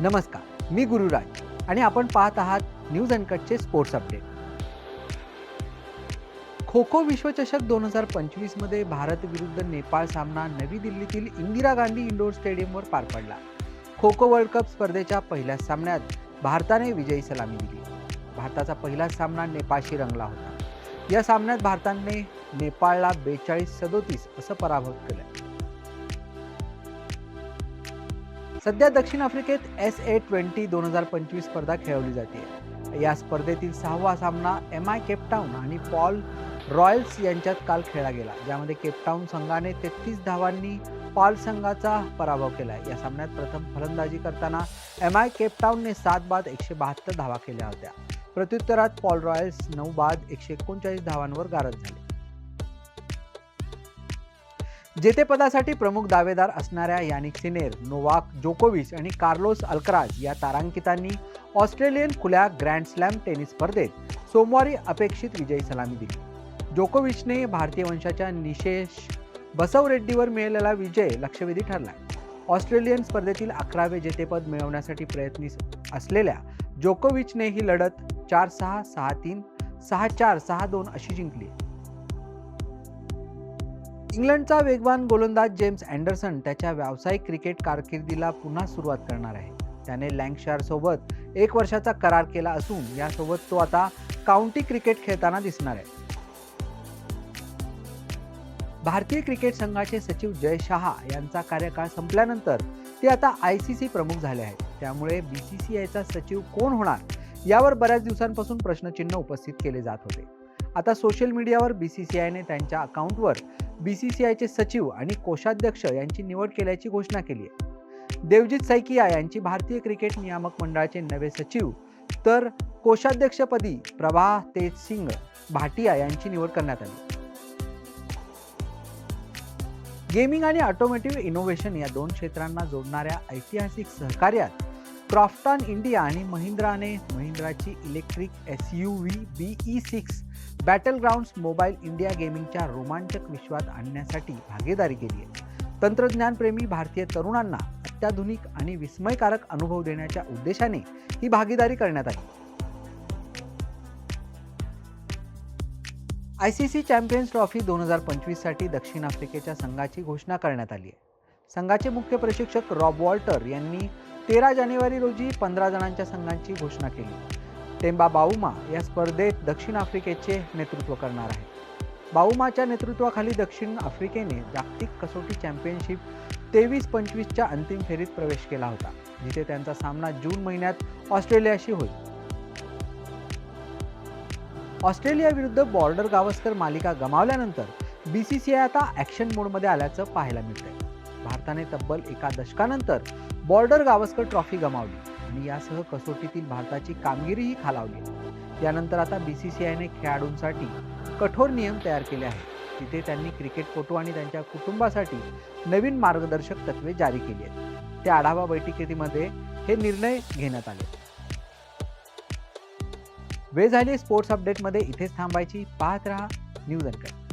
नमस्कार मी गुरुराज आणि आपण पाहत आहात न्यूज अनकटचे स्पोर्ट्स अपडेट. खो खो विश्वचषक दोन हजार पंचवीसमध्ये भारत विरुद्ध नेपाळ सामना नवी दिल्लीतील इंदिरा गांधी इंडोर स्टेडियमवर पार पडला. खो खो वर्ल्ड कप स्पर्धेच्या पहिल्या सामन्यात भारताने विजयी सलामी दिली. भारताचा पहिला सामना नेपाळशी रंगला होता. या सामन्यात भारताने नेपाळला बेचाळीस सदोतीस असं पराभूत केलं. सध्या दक्षिण आफ्रिकेत एस ए ट्वेंटी दोन हजार पंचवीस स्पर्धा खेळवली जाते. या स्पर्धेतील सहावा सामना एम आय केपटाऊन आणि पॉल रॉयल्स यांच्यात काल खेळला गेला ज्यामध्ये केपटाऊन संघाने तेहतीस धावांनी पॉल संघाचा पराभव केला या सामन्यात प्रथम फलंदाजी करताना एम आय केपटाऊनने सात बाद एकशे बहात्तर धावा केल्या होत्या. प्रत्युत्तरात पॉल रॉयल्स नऊ बाद एकशे एकोणचाळीस धावांवर गारद झाले. जेतेपदासाठी प्रमुख दावेदार असणाऱ्या यानिक सिनेर नोवाक जोकोविच आणि कार्लोस अल्कराज या तारांकितांनी ऑस्ट्रेलियन खुल्या ग्रँड स्लॅम टेनिस स्पर्धेत सोमवारी अपेक्षित विजयी सलामी दिली. जोकोविचने भारतीय वंशाच्या निशेष बसवरेड्डीवर मिळालेला विजय लक्षवेधी ठरलाय ऑस्ट्रेलियन स्पर्धेतील अकरावे जेतेपद मिळवण्यासाठी प्रयत्नी असलेल्या जोकोविचने ही लढत चार सहा सहा तीन सहा चार सहा दोन अशी जिंकली. इंग्लंडचा वेगवान गोलंदाज जेम्स अँडरसन त्याच्या व्यावसायिक क्रिकेट कारकिर्दीला पुन्हा सुरुवात करणार आहे. त्याने लँकशायर सोबत एक वर्षाचा करार केला असून यासोबत तो आता काउंटी क्रिकेट खेळताना दिसणार आहे. भारतीय क्रिकेट संघाचे सचिव जय शहा यांचा कार्यकाळ संपल्यानंतर ते आता आय सी सी प्रमुख झाले आहेत. त्यामुळे बी सी सी आयचा सचिव कोण होणार यावर बऱ्याच दिवसांपासून प्रश्नचिन्ह उपस्थित केले जात होते. आता सोशल मीडियावर बी सी सी आयने त्यांच्या अकाउंटवर बी सी सी आयचे सचिव आणि कोषाध्यक्ष यांची निवड केल्याची घोषणा केली आहे. देवजित सैकिया यांची भारतीय क्रिकेट नियामक मंडळाचे नवे सचिव तर कोषाध्यक्षपदी प्रभा तेज सिंग भाटिया यांची निवड करण्यात आली. गेमिंग आणि ऑटोमेटिव्ह इनोव्हेशन या दोन क्षेत्रांना जोडणाऱ्या ऐतिहासिक सहकार्यात क्रॉफ्टॉन इंडिया आणि महिंद्राने महिंद्राची electric S U V B E six battle grounds mobile India गेमिंगच्या रोमांचक विश्वात आणण्यासाठी भागीदारी केली आहे. तंत्रज्ञानप्रेमी भारतीय तरुणांना अत्याधुनिक आणि विस्मयकारक अनुभव देण्याच्या उद्देशाने ही भागीदारी करण्यात आली. I C C Champions Trophy दोन हजार पंचवीससाठी दक्षिण आफ्रिकेच्या संघाची घोषणा करण्यात आली आहे. संघाचे मुख्य प्रशिक्षक रॉब वॉल्टर यांनी तेरा जानेवारी रोजी पंधरा जणांच्या संघांची घोषणा केली. टेम्बा बाऊमा या स्पर्धेत दक्षिण आफ्रिकेचे नेतृत्व करणार आहे बाऊमाच्या नेतृत्वाखाली दक्षिण आफ्रिकेने जागतिक कसोटी चॅम्पियनशिप तेवीस पंचवीसच्या अंतिम फेरीत प्रवेश केला होता जिथे त्यांचा सामना जून महिन्यात ऑस्ट्रेलियाशी होईल. ऑस्ट्रेलिया विरुद्ध बॉर्डर गावस्कर मालिका गमावल्यानंतर बी सी सी आय आता ॲक्शन मोडमध्ये आल्याचं पाहायला मिळतंय. भारताने तब्बल एका दशकानंतर बॉर्डर गावस्कर ट्रॉफी गमावली आणि यासह कसोटीतील भारताची कामगिरीही खालावली. त्यानंतर आता बी सी सी आयने खेळाडूंसाठी कठोर नियम तयार केले आहेत. तिथे त्यांनी क्रिकेटपटू आणि त्यांच्या कुटुंबासाठी नवीन मार्गदर्शक तत्वे जारी केली आहेत. त्या आढावा बैठकीमध्ये हे निर्णय घेण्यात आले. वेळ झाली स्पोर्ट्स अपडेटमध्ये इथेच थांबायची. पाहत रहा न्यूज अनकट.